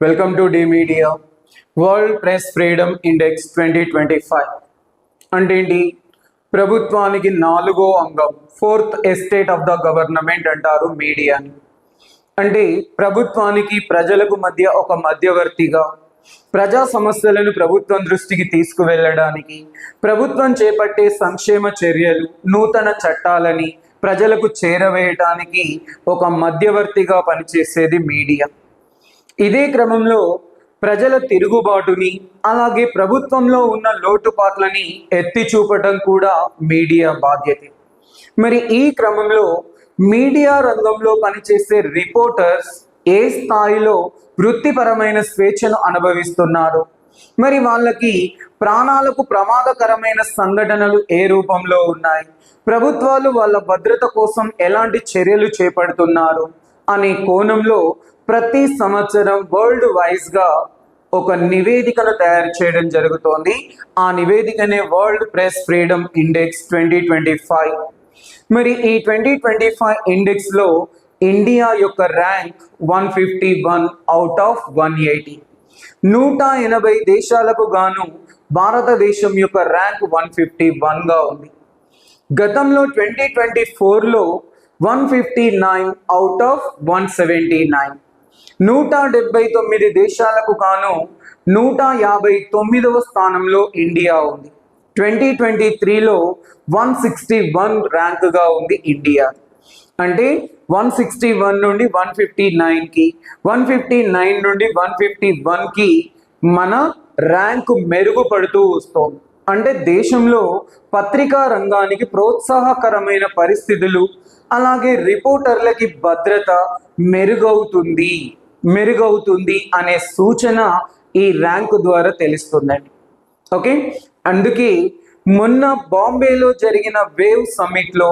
Welcome to D media world press freedom index twenty twenty five అంటే ఏంటి? ప్రభుత్వానికి నాలుగో అంగం fourth estate of the government అంటారు మీడియాని. అంటే ప్రభుత్వానికి ప్రజలకు మధ్య ఒక మధ్యవర్తిగా ప్రజా సమస్యలను ప్రభుత్వం దృష్టికి తీసుకువెళ్ళడానికి ప్రభుత్వం చేపట్టే సంక్షేమ చర్యలు నూతన చట్టాలని ప్రజలకు చేరవేయటానికి ఒక మధ్యవర్తిగా పనిచేసేది మీడియా. ఇదే క్రమంలో ప్రజల తిరుగుబాటుని అలాగే ప్రభుత్వంలో ఉన్న లోటుపాట్లని ఎత్తి చూపటం కూడా మీడియా బాధ్యత. మరి ఈ క్రమంలో మీడియా రంగంలో పనిచేసే రిపోర్టర్స్ ఏ స్థాయిలో వృత్తిపరమైన స్వేచ్ఛను అనుభవిస్తున్నారు? మరి వాళ్ళకి ప్రాణాలకు ప్రమాదకరమైన సంఘటనలు ఏ రూపంలో ఉన్నాయి? ప్రభుత్వాలు వాళ్ళ భద్రత కోసం ఎలాంటి చర్యలు చేపడుతున్నారు? అనే కోణంలో ప్రతి సంవత్సరం వరల్డ్ వైజ్గా ఒక నివేదికను తయారు చేయడం జరుగుతోంది. ఆ నివేదికనే world press freedom index twenty twenty five. మరి ఈ ట్వంటీ ట్వంటీ ఫైవ్ ఇండెక్స్లో ఇండియా యొక్క rank one fifty one out of one eighty. నూట ఎనభై దేశాలకు గాను భారతదేశం యొక్క ర్యాంక్ వన్ ఫిఫ్టీ వన్గా ఉంది. గతంలో ట్వంటీ ట్వంటీ ఫోర్లో one fifty nine out of one seventy nine. నూట డెబ్బై తొమ్మిది దేశాలకు కాను నూట యాభై తొమ్మిదవ స్థానంలో ఇండియా ఉంది. ట్వంటీ ట్వంటీ త్రీలో వన్ సిక్స్టీ వన్ ర్యాంక్గా ఉంది ఇండియా. అంటే వన్ సిక్స్టీ వన్ నుండి వన్ ఫిఫ్టీ నైన్కి వన్ ఫిఫ్టీ నైన్ నుండి వన్ ఫిఫ్టీ వన్కి మన ర్యాంక్ మెరుగుపడుతూ వస్తోంది. అంటే దేశంలో పత్రికా రంగానికి ప్రోత్సాహకరమైన పరిస్థితులు అలాగే రిపోర్టర్లకి భద్రత మెరుగవుతుంది మెరుగవుతుంది అనే సూచన ఈ ర్యాంకు ద్వారా తెలుస్తుందండి. ఓకే? అందుకే మొన్న బాంబేలో జరిగిన వేవ్ సమ్మిట్లో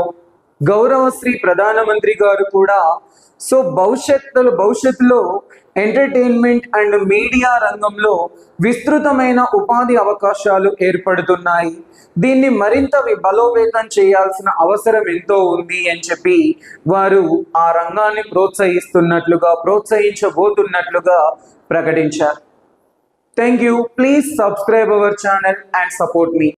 గౌరవశ్రీ ప్రధానమంత్రి గారు కూడా. సో భవిష్యత్తులో భవిష్యత్తులో ఎంటర్టైన్మెంట్ అండ్ మీడియా రంగంలో విస్తృతమైన ఉపాధి అవకాశాలు ఏర్పడుతున్నాయి. దీన్ని మరింత బలోపేతం చేయాల్సిన అవసరం ఎంతో ఉంది అని చెప్పి వారు ఆ రంగాన్ని ప్రోత్సహిస్తున్నట్లుగా ప్రోత్సహించబోతున్నట్లుగా ప్రకటించారు. Thank you please subscribe our channel and support me